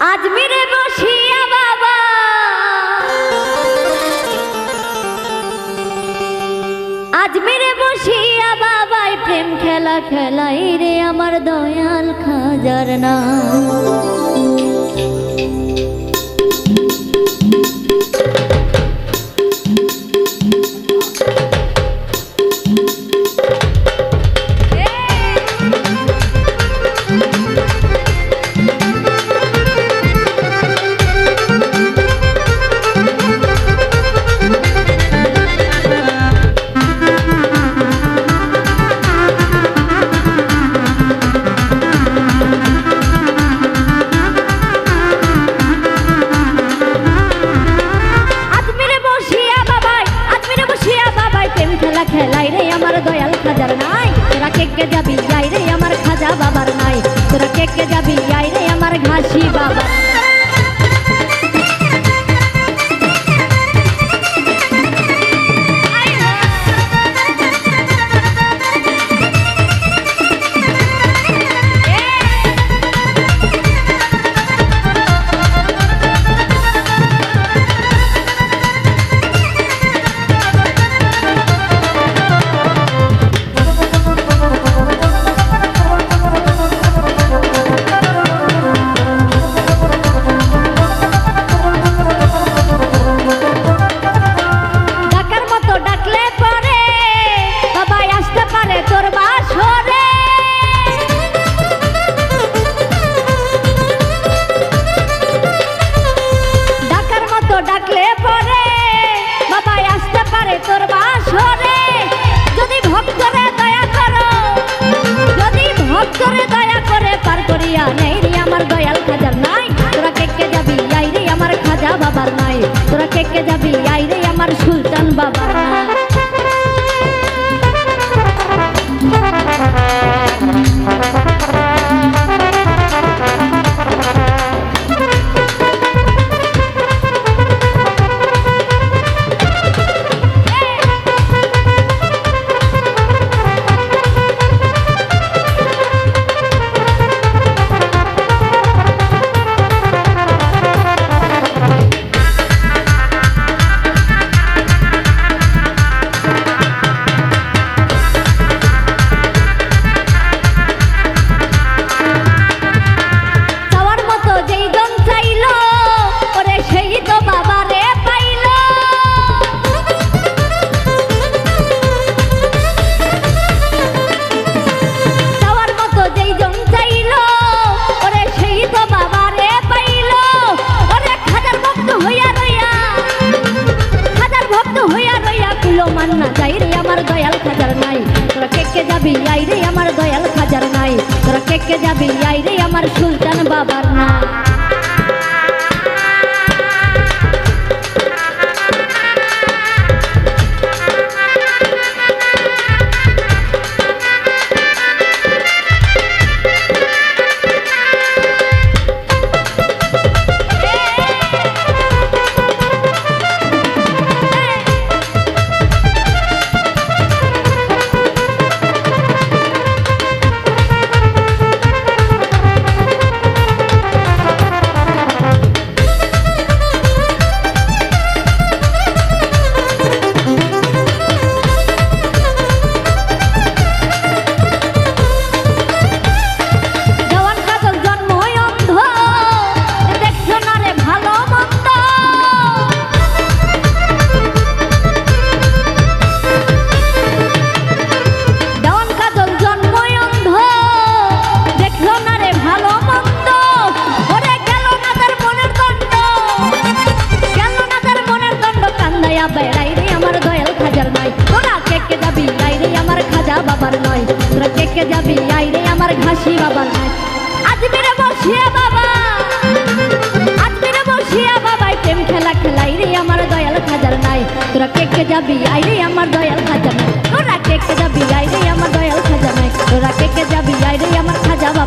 আজমিরে বসিয়া বাবা। আজমিরে বসিয়া বাবাই প্রেম খেলা খেলাই রে আমার দয়াল খাজার না যাবি যাই রে আমার খাজা বাবার নাই সুলতান কুলো না যাই আমার দয়াল খাজার নাই। তোরা কে যাবি? আই আমার দয়াল খাজার নাই। তোরা কে যাবি? আমার সুলতান বাবার বেড়াই রে আমার দয়াল খাজার নাই তোরা কে কে যাবি? আই রে আমার খাজা বাবার নয়। তোরা কে কে যাবি? আই রে আমার ঘাসি বাবার নয়। আজমিরে বসিয়া বাবা। আজমিরে বসিয়া বাবাই প্রেম খেলা খেলাই রে আমার দয়াল খাজার নাই তোরা কে কে যাবি? আই রে আমার দয়াল খাজার নাই তোরা কে কে যাবি? আই রে আমার দয়াল খাজা নাই তোরা কে কে যাবি? আই রে আমার খাজা আমার